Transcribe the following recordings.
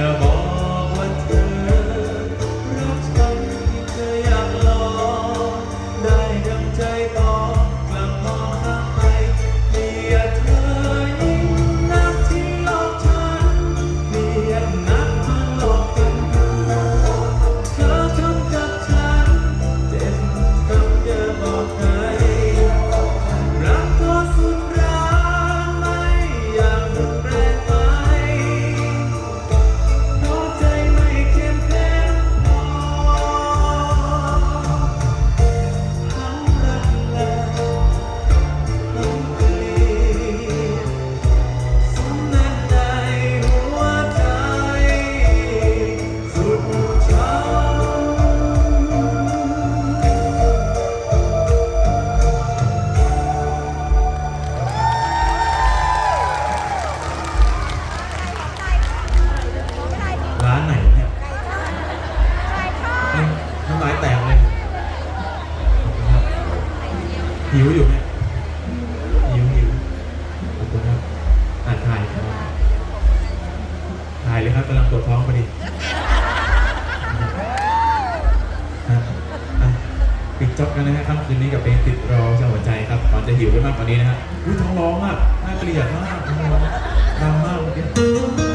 Yeah. จบกันนะฮะค่ำคืนนี้กับเพลงติดรอจังหวะใจครับก่อนจะหิวไปมากกว่านี้นะฮะอุ้ยท้องร้องอะน่าเกลียดมากท้องร้องดังมากเลย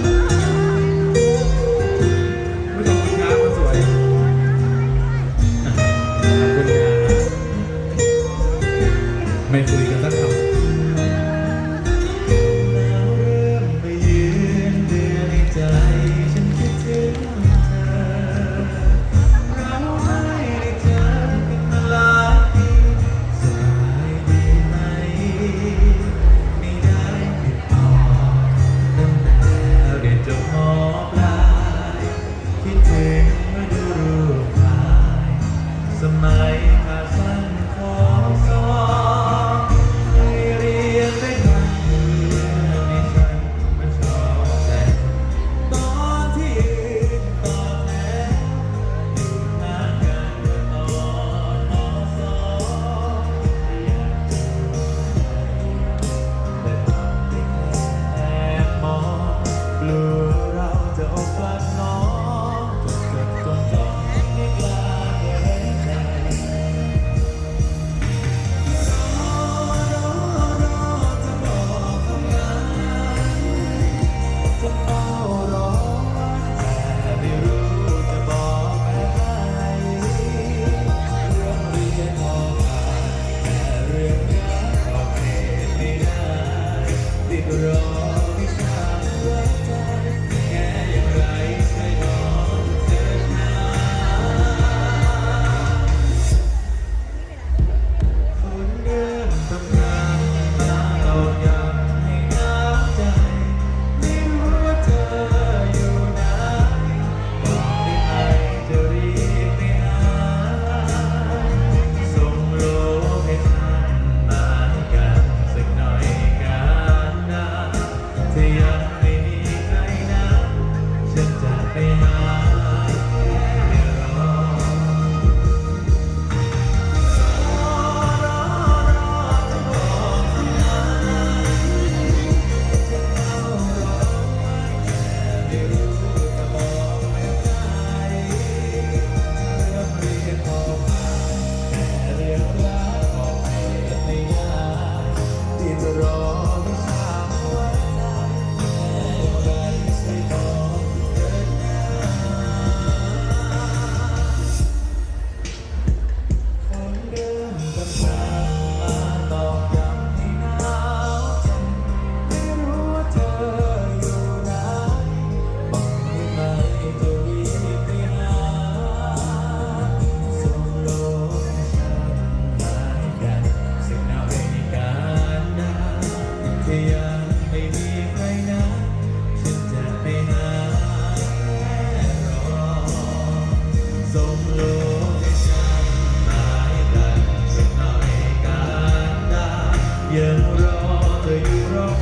ยังยอบก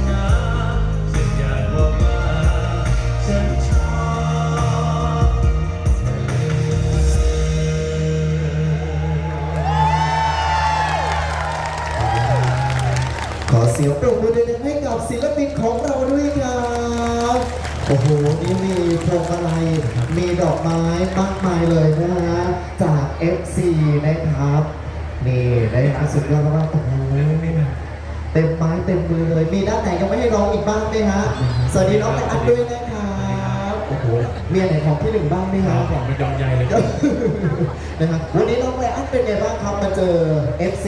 มาเสียงปรบมือเล็กๆให้กับศิลปินของเราด้วยครับโอ้โห นี่มีพวงมาลัยมีดอกไม้มากมายเลยนะฮะ จาก FC นะครับ นี่ได้มาสุดยอดมากๆ เต็มไม้เต็มมือเลย มีด้านไหนยังไม่ให้ร้องอีกบ้างไหมฮะ สวัสดีน้องแต่อันด้วยนะครับโอ้โหมีอันไหนของที่หนึ่งบ้างไหมคฮะรับของเป็นยองใหญ่เลยนะครับวันนี้น้องไลอ้อนเป็นไงบ้างครับมาเจอ FC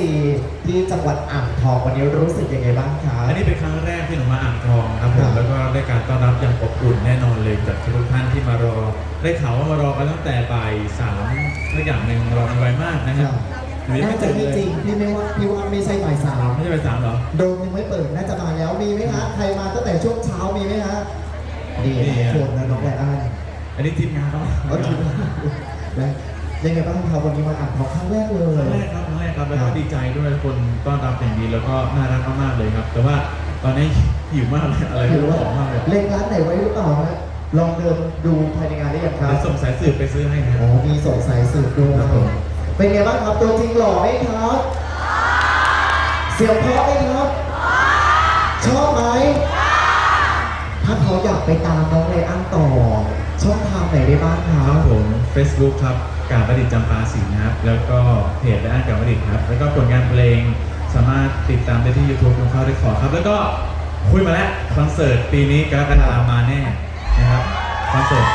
ที่จังหวัดอ่างทองวันนี้รู้สึกยังไงบ้างครับ อันนี้เป็นครั้งแรกที่หนูมาอ่างทองครับผครัมบ แล้วก็ได้การต้อนรับอย่างอบอุ่นแน่นอนเลยจากทุกท่านที่มารอ ได้ข่าวว่ามารอกันตั้งแต่บ่ายสามตัวอย่างหนึ่งรอกันไวมากนะครับหนูยัง น่าไม่เจจะอไม่เลยจริงพี่ไม่ว่าพี่ว่าไม่ใช่บ่ายสามไม่ใช่บ่ายสามเหรอ โดมยังไม่เปิดน่าจะมาแล้วมีไหมฮะใครมาตั้งแต่ช่วงเช้ามีไหมฮะนี่นี่นะฮะคนนะน้องไลอ้อนอันนี้ทีมงานเขาเขาถือว่านะยังไงบ้างครับวันนี้มาอ่างทองครั้งแรกเลครั้งยแรกครับครั้งแรกครับแล้วครัก็บดีใจด้วยคนต้อนรับอย่างดีแล้วก็น่ารักมากๆเลยครับ แต่ว่าตอนนี้หิวมากเลยอะไรหไม่รือรู้ว่าของมากเลยเล็งร้านไหนไว้หรือเปล่าฮะลองเดินดูภายในงานได้ยังครับเดี๋ยวส่งสายสืบไปซื้อให้นะอ๋อมีส่งสายสืบด้วยครับผม เป็นไงบ้างครับตัวจริงหล่อไหมครับ เสียงเพราะไหมครับ ชอบไหม ถ้าเขาอยากไปตามน้องเลอันต่อ ช่องทางไหนได้บ้างครัครับบผม Facebook ครับกาบดิตจำปาสีนะครับ แล้วก็เพจและอ่านกาบดิตครับ แล้วก็ผลงานเพลงสามารถติดตามได้ที่ YouTube คุณเขาได้ขอครับ แล้วก็คุยมาแล้วคอนเสิร์ตปีนี้กรกฎาคมมาแน่นะครับคอนเสิร์ต